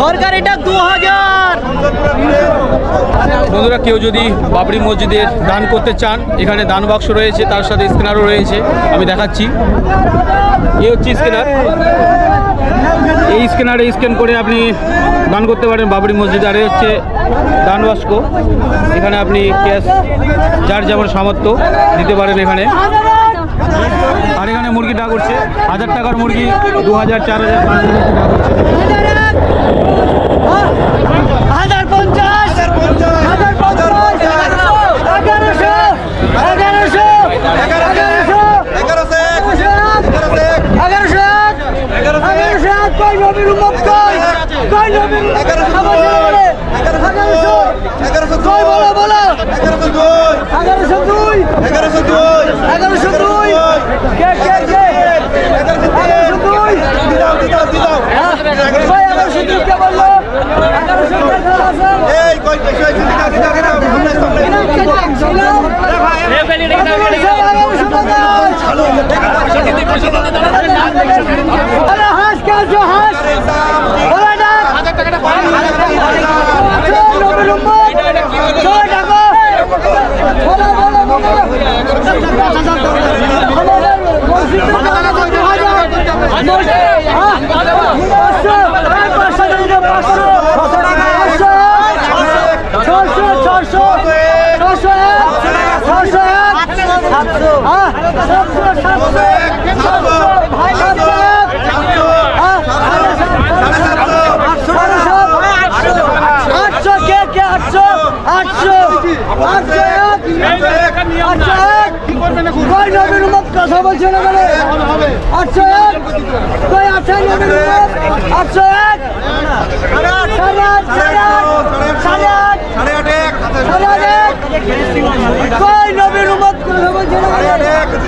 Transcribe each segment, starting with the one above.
সরকারিটা দু হাজার বন্ধুরা, কেউ যদি বাবরি মসজিদের দান করতে চান, এখানে দান বাক্স রয়েছে, তার সাথে স্ক্যানারও রয়েছে, আমি দেখাচ্ছি। এ হচ্ছে স্ক্যানার। এই স্ক্যানারে স্ক্যান করে আপনি দান করতে পারেন বাবরি মসজিদ। আর হচ্ছে দান বাক্স। এখানে আপনি ক্যাশ, যার যেমন সামর্থ্য দিতে পারেন এখানে। আর এখানে মুরগি ডাক করছে হাজার টাকার মুরগি দু হাজার চার হাজার, পাঁচ হাজার এগারোশো দুই কে কে কে এগারোশো দুই হ্যাঁ? কই এগারোশো দুই কে বলল এগারোশো দুই হাঁস খেলছো হাঁস বলে না ছশো ছশো ছশো ছশো সাতশো সাতশো সাতশো ভাই সাতশো আটশো কে কে আটশো আটশো আটশো এক আটশো এক কই নবীর উম্মত কথা বলছে না আটশো এক আটশো আটশো এক সাড়ে আট সাড়ে আট সাড়ে আট সাড়ে আট এক কথা বলছে না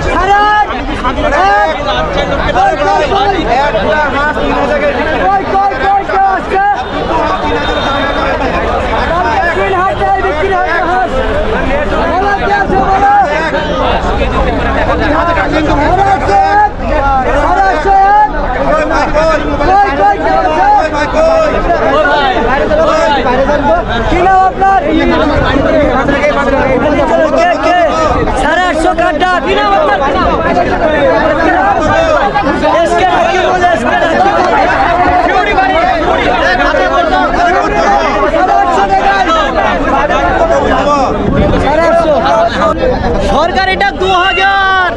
সাড়ে এক কই কই কই কই কই কই কে আসছে তিন হাজার বিক্রি হয় হাঁস বলো কে আছে বলো বলো কে বলো কে কই কই কে আছে কি নাম আপনার কে কে সাড়ে আটশো কাঠা কি নাম আপনার এসকে কি বলে এসকে সরকারিটা দু হাজার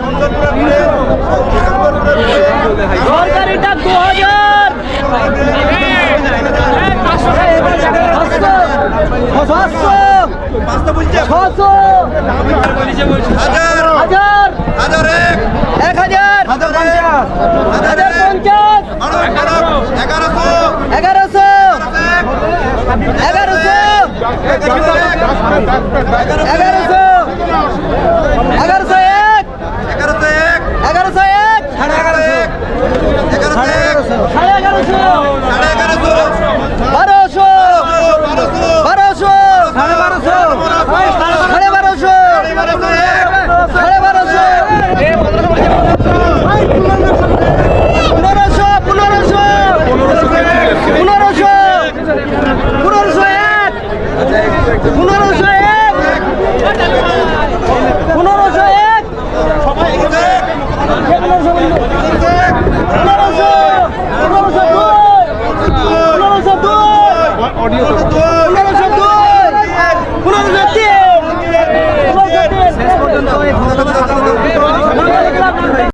সরকারিটা দু হাজার পাঁচশো ছশো হাজার এক হাজার হাজার পঞ্চাশ এগারোশো এগারোশো এগারোশো এগারোশো এক এগারোশো এক সাড়ে এগারোশো বারোশো বারোশো সাড়ে বারোশো সাড়ে বারোশো সাড়ে বারোশো পনেরোশো পনেরোশো পনেরোশো পনেরোশো এক পনেরোশো